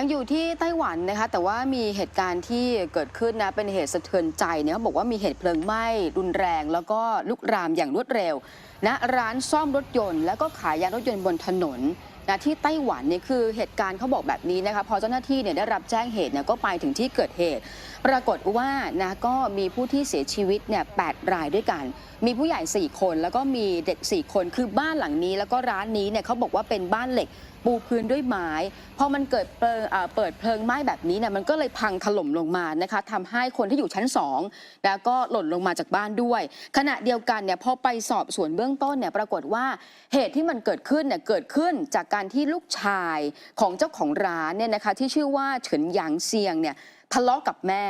ยังอยู่ที่ไต้หวันนะคะ แต่ว่ามีเหตุการณ์ที่เกิดขึ้นนะ เป็นเหตุสะเทือนใจเนี่ยเขาบอกว่ามีเหตุเพลิงไหม้รุนแรง แล้วก็ลุกรามอย่างรวดเร็วณร้านซ่อมรถยนต์ แล้วก็ขายยางรถยนต์บนถนนนะที่ไต้หวันเนี่ยคือเหตุการณ์เขาบอกแบบนี้นะคะพอเจ้าหน้าที่เนี่ยได้รับแจ้งเหตุเนี่ยก็ไปถึงที่เกิดเหตุ ปรากฏว่านะก็มีผู้ที่เสียชีวิตเนี่ยแปดรายด้วยกัน มีผู้ใหญ่ 4 คนแล้วก็มีเด็ก 4 คนคือบ้านหลังนี้ แล้วก็ร้านนี้เนี่ยเขาบอกว่าเป็นบ้านเหล็กปูพื้นด้วยไม้พอมันเกิดเปิงเอ่อเปิดเพลิงไหม้แบบนี้เนี่ยมันก็เลยพังถล่มลงมานะคะทำให้คนที่อยู่ชั้น2แล้วก็หล่นลงมาจากบ้านด้วย ขณะเดียวกันเนี่ยพอไปสอบสวนเบื้องต้นเนี่ยปรากฏว่าเหตุที่มันเกิดขึ้นเนี่ยเกิดขึ้นจากการที่ลูกชายของเจ้าของร้านเนี่ยนะคะที่ชื่อว่าเฉินหยางเซียงเนี่ยทะเลาะกับแม่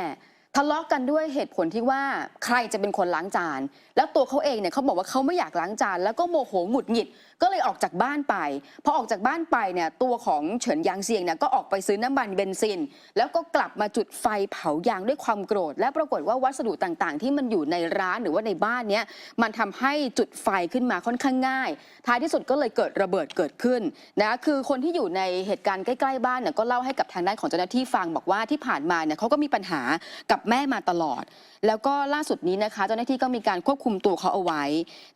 ทะเลาะกันด้วยเหตุผลที่ว่าใครจะเป็นคนล้างจาน แล้วตัวเขาเองเนี่ยเขาบอกว่าเขาไม่อยากล้างจาน แล้วก็โมโหหงุดหงิด ก็เลยออกจากบ้านไปพอออกจากบ้านไปเนี่ยตัวของเฉินยางเซียงเนี่ยก็ออกไปซื้อน้ำมันเบนซิน แล้วก็กลับมาจุดไฟเผายางด้วยความโกรธ และปรากฏว่าวัสดุต่างๆ ที่มันอยู่ในร้านหรือว่าในบ้านเนี้ยมันทำให้จุดไฟขึ้นมาค่อนข้างง่าย ท้ายที่สุดก็เลยเกิดระเบิดเกิดขึ้นนะคือคนที่อยู่ในเหตุการณ์ใกล้ๆบ้านเนี่ยก็เล่าให้กับทางด้านของเจ้าหน้าที่ฟังบอกว่าที่ผ่านมาเนี่ยเขาก็มีปัญหากับแม่มาตลอด แล้วก็ล่าสุดนี้นะคะ เจ้าหน้าที่ก็มีการควบคุมตัวเขาเอาไว้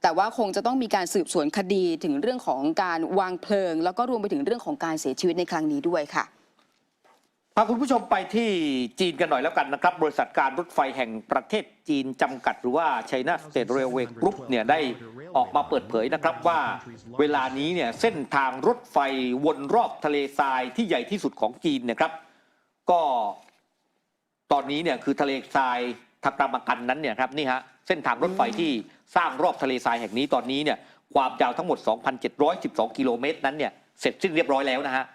แต่ว่าคงจะต้องมีการสืบสวนคดีถึงเรื่องของการวางเพลิง แล้วก็รวมไปถึงเรื่องของการเสียชีวิตในครั้งนี้ด้วยค่ะพาคุณผู้ชมไปที่จีนกันหน่อยแล้วกันนะครับ บริษัทการรถไฟแห่งประเทศจีนจำกัดหรือว่า China State Railway Group เนี่ยได้ออกมาเปิดเผยนะครับว่า เวลานี้เนี่ยเส้นทางรถไฟวนรอบทะเลทรายที่ใหญ่ที่สุดของจีนนะครับ ก็ตอนนี้เนี่ยคือทะเลทราย ทักรามกันนั้นเนี่ยครับนี่ฮะเส้นทางรถไฟที่สร้างรอบทะเลทรายแห่งนี้ตอนนี้เนี่ยความยาวทั้งหมด 2,712 กิโลเมตรนั้นเนี่ยเสร็จสิ้นเรียบร้อยแล้วนะฮะ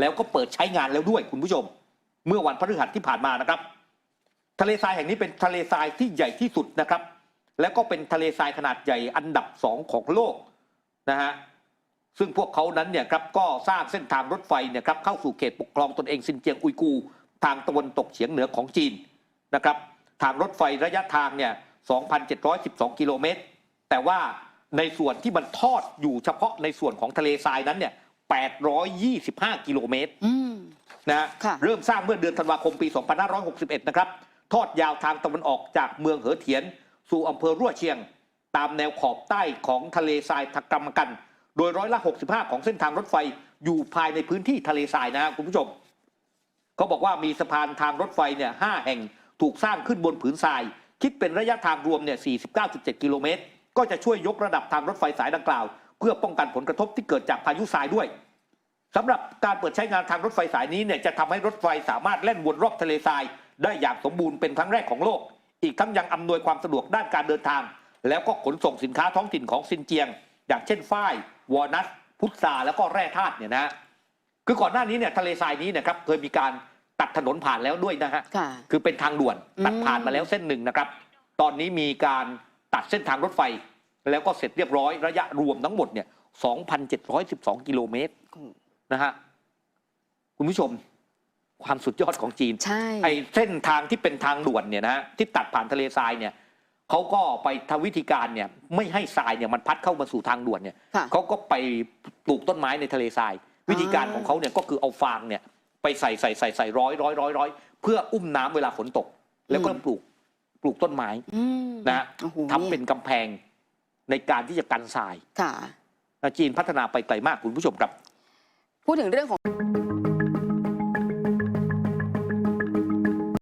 แล้วก็เปิดใช้งานแล้วด้วยคุณผู้ชม เมื่อวันพฤหัสที่ผ่านมานะครับ ทะเลทรายแห่งนี้เป็นทะเลทรายที่ใหญ่ที่สุดนะครับ แล้วก็เป็นทะเลทรายขนาดใหญ่อันดับสองของโลกนะฮะซึ่งพวกเขานั้นเนี่ยครับก็สร้างเส้นทางรถไฟเนี่ยครับเข้าสู่เขตปกครองตนเองซินเจียงอุยกู ทางตะวันตกเฉียงเหนือของจีนนะครับ ทางรถไฟระยะทางเนี่ย 2,712 กิโลเมตร แต่ว่าในส่วนที่มันทอดอยู่เฉพาะในส่วนของทะเลทรายนั้นเนี่ย 825 กิโลเมตรอืมนะฮะค่ะเริ่มสร้างเมื่อเดือนธันวาคมปี 2561 นะครับ ทอดยาวทางตะวันออกจากเมืองเหอเถียน สู่อำเภอรั่วเชียง ตามแนวขอบใต้ของทะเลทรายทักกรรมกัน โดยร้อยละ 65 ของเส้นทางรถไฟอยู่ภายในพื้นที่ทะเลทรายนะครับคุณผู้ชม เขาบอกว่ามีสะพานทางรถไฟเนี่ยห้าแห่ง ถูกสร้างขึ้นบนผืนทราย คิดเป็นระยะทางรวมเนี่ย 49.7 กิโลเมตร ก็จะช่วยยกระดับทางรถไฟสายดังกล่าว เพื่อป้องกันผลกระทบที่เกิดจากพายุทรายด้วยสำหรับการเปิดใช้งานทางรถไฟสายนี้เนี่ยจะทำให้รถไฟสามารถแล่นวนรอบทะเลทราย ได้อย่างสมบูรณ์เป็นครั้งแรกของโลก อีกทั้งยังอำนวยความสะดวกด้านการเดินทาง แล้วก็ขนส่งสินค้าท้องถิ่นของซินเจียง อย่างเช่นฝ้ายวอลนัทพุทราแล้วก็แร่ธาตุเนี่ยนะคือก่อนหน้านี้เนี่ยทะเลทรายนี้นะครับเคยมีการ ตัดถนนผ่านแล้วด้วยนะฮะค่ะคือเป็นทางด่วนอืมตัดผ่านมาแล้วเส้นหนึ่งนะครับ ตอนนี้มีการตัดเส้นทางรถไฟ แล้วก็เสร็จเรียบร้อยระยะรวมทั้งหมดเนี่ย 2,712 กิโลเมตรนะฮะคุณผู้ชมความสุดยอดของจีนใช่ไอ้เส้นทางที่เป็นทางด่วนเนี่ยนะที่ตัดผ่านทะเลทรายเนี่ยเขาก็ไปทำวิธีการเนี่ยไม่ให้ทรายเนี่ยมันพัดเข้ามาสู่ทางด่วนเนี่ยค่ะเขาก็ไปปลูกต้นไม้ในทะเลทราย วิธีการของเขาเนี่ยก็คือเอาฟางเนี่ย ไปใส่ใส่ใส่ใส่ร้อยร้อยร้อยร้อยเพื่ออุ้มน้ำเวลาฝนตก แล้วก็อืมปลูกปลูกต้นไม้อืมนะฮะโอ้โหทำเป็นกำแพงในการที่จะกันทรายค่ะจีนพัฒนาไปไกลมากคุณผู้ชมครับ พูดถึงเรื่องของ